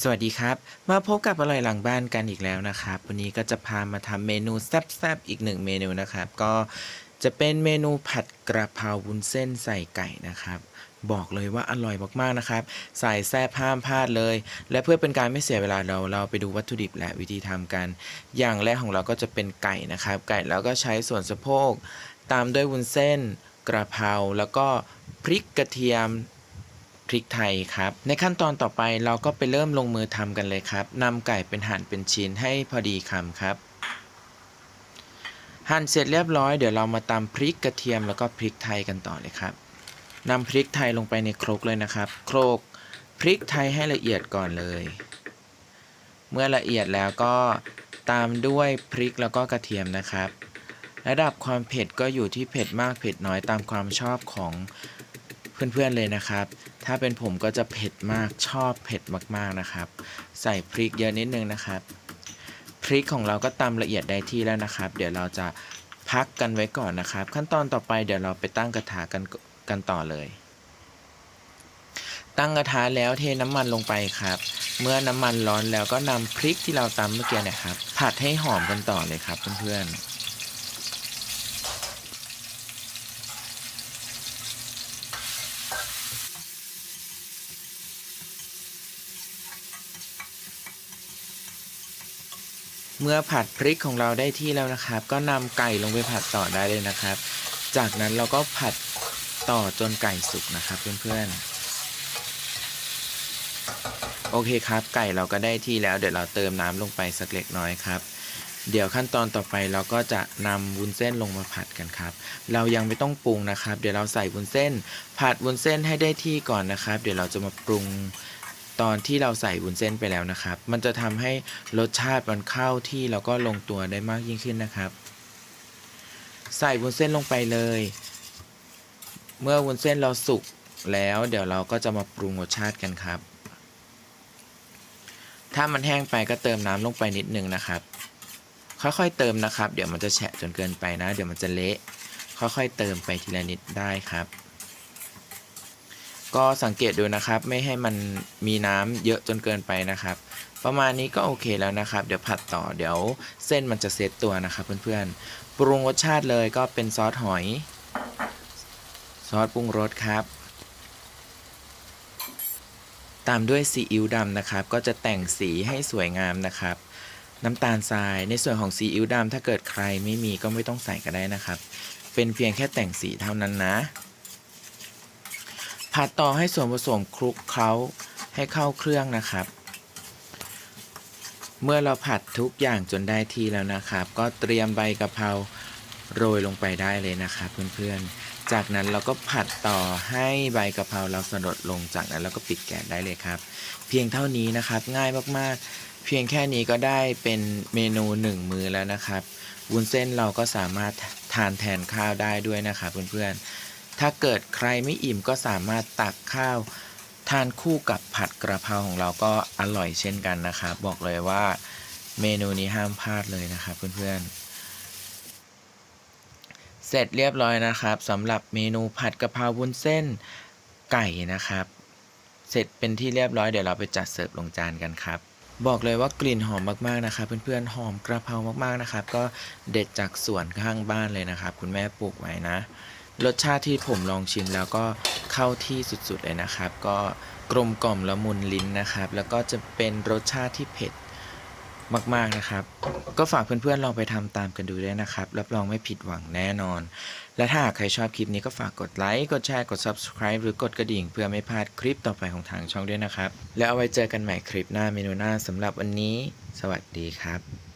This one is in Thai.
สวัสดีครับ มาพบกับอร่อยหลังบ้านกันอีกแล้วนะครับ วันนี้ก็จะพามาทำเมนูแซ่บๆอีกหนึ่งเมนูนะครับ ก็จะเป็นเมนูผัดกระเพราวุ้นเส้นใส่ไก่นะครับ บอกเลยว่าอร่อยมากๆนะครับใส่แซ่บห้ามพลาดเลย และเพื่อเป็นการไม่เสียเวลาเราเราไปดูวัตถุดิบและวิธีทำกัน อย่างแรกของเราก็จะเป็นไก่นะครับ ไก่แล้วก็ใช้ส่วนสะโพก ตามด้วยวุ้นเส้น กระเพราแล้วก็พริกกระเทียม พริกไทยครับ ในขั้นตอนต่อไปเราก็ไปเริ่มลงมือทำกันเลยครับนำไก่เป็นหั่นเป็นชิ้นให้พอดีคำครับ หั่นเสร็จเรียบร้อยเดี๋ยวเรามาตำพริกกระเทียมแล้วก็พริกไทยกันต่อเลยครับนำพริกไทยลงไปในครกเลยนะครับ โครกพริกไทยให้ละเอียดก่อนเลย เมื่อละเอียดแล้วก็ตามด้วยพริกแล้วก็กระเทียมนะครับ ระดับความเผ็ดก็อยู่ที่เผ็ดมากเผ็ดน้อยตามความชอบของ เพื่อนๆเลยนะครับ ถ้าเป็นผมก็จะเผ็ดมากชอบเผ็ดมากๆนะครับ ใส่พริกเยอะนิดนึงนะครับ พริกของเราก็ตำละเอียดได้ที่แล้วนะครับ เดี๋ยวเราจะพักกันไว้ก่อนนะครับ ขั้นตอนต่อไปเดี๋ยวเราไปตั้งกระทะกันกันต่อเลย ตั้งกระทะแล้วเทน้ำมันลงไปครับ เมื่อน้ำมันร้อนแล้วก็นำพริกที่เราตำเมื่อกี้เนะครับ ผัดให้หอมกันต่อเลยครับเพื่อนๆ เมื่อผัดพริกของเราได้ที่แล้วนะครับ ก็นำไก่ลงไปผัดต่อได้เลยนะครับ จากนั้นเราก็ผัดต่อจนไก่สุกนะครับเพื่อนๆ โอเคครับ ไก่เราก็ได้ที่แล้วเดี๋ยวเราเติมน้ำลงไปสักเล็กน้อยครับ เดี๋ยวขั้นตอนต่อไปเราก็จะนำวุ้นเส้นลงมาผัดกันครับ เรายังไม่ต้องปรุงนะครับ เดี๋ยวเราใส่วุ้นเส้น ผัดวุ้นเส้นให้ได้ที่ก่อนนะครับ เดี๋ยวเราจะมาปรุง ตอนที่เราใส่วุ้นเส้นไปแล้วนะครับ มันจะทำให้รสชาติมันเข้าที่แล้วก็ลงตัวได้มากยิ่งขึ้นนะครับ ใส่วุ้นเส้นลงไปเลย เมื่อวุ้นเส้นเราสุกแล้วเดี๋ยวเราก็จะมาปรุงรสชาติกันครับ ถ้ามันแห้งไปก็เติมน้ำลงไปนิดนึงนะครับ ค่อยๆเติมนะครับ เดี๋ยวมันจะแฉะจนเกินไปนะ เดี๋ยวมันจะเละ ค่อยๆเติมไปทีละนิดได้ครับ ก็สังเกตดูนะครับ ไม่ให้มันมีน้ำเยอะจนเกินไปนะครับ ประมาณนี้ก็โอเคแล้วนะครับ เดี๋ยวผัดต่อเดี๋ยวเส้นมันจะเซตตัวนะครับเพื่อนๆ ปรุงรสชาติเลยก็เป็นซอสหอย ซอสปรุงรสครับ ตามด้วยซีอิ๊วดำนะครับ ก็จะแต่งสีให้สวยงามนะครับ น้ำตาลทรายในส่วนของซีอิ๊วดำถ้าเกิดใครไม่มีก็ไม่ต้องใส่ก็ได้นะครับ เป็นเพียงแค่แต่งสีเท่านั้นนะ ผัดต่อให้ส่วนผสมคลุกเคล้าให้เข้าเครื่องนะครับ เมื่อเราผัดทุกอย่างจนได้ที่แล้วนะครับ ก็เตรียมใบกะเพราโรยลงไปได้เลยนะครับเพื่อนๆ จากนั้นเราก็ผัดต่อให้ใบกะเพราเราสลดลงจากนั้นเราก็ปิดแก๊สได้เลยครับ เพียงเท่านี้นะครับง่ายมากๆ เพียงแค่นี้ก็ได้เป็นเมนูหนึ่งมือแล้วนะครับวุ้นเส้นเราก็สามารถทานแทนข้าวได้ด้วยนะครับเพื่อนๆ ถ้าเกิดใครไม่อิ่มก็สามารถตักข้าวทานคู่กับผัดกระเพราของเราก็อร่อยเช่นกันนะครับ บอกเลยว่าเมนูนี้ห้ามพลาดเลยนะครับเพื่อนๆ เสร็จเรียบร้อยนะครับสำหรับเมนูผัดกระเพราวุ้นเส้นไก่นะครับ เสร็จเป็นที่เรียบร้อยเดี๋ยวเราไปจัดเสิร์ฟลงจานกันครับ บอกเลยว่ากลิ่นหอมมากๆนะครับ เพื่อนๆหอมกระเพรามากๆนะครับ ก็เด็ดจากสวนข้างบ้านเลยนะครับ คุณแม่ปลูกไว้นะ รสชาติที่ผมลองชิมแล้วก็เข้าที่สุดๆเลยนะครับ ก็กลมกล่อมละมุนลิ้นนะครับ แล้วก็จะเป็นรสชาติที่เผ็ดมากๆนะครับ ก็ฝากเพื่อนๆลองไปทำตามกันดูด้วยนะครับ รับรองไม่ผิดหวังแน่นอน และถ้าหากใครชอบคลิปนี้ก็ฝากกดไลค์ กดแชร์ กด subscribe หรือกดกระดิ่ง เพื่อไม่พลาดคลิปต่อไปของทางช่องด้วยนะครับ แล้วเอาไว้เจอกันใหม่คลิปหน้าเมนูหน้าสำหรับวันนี้ สวัสดีครับ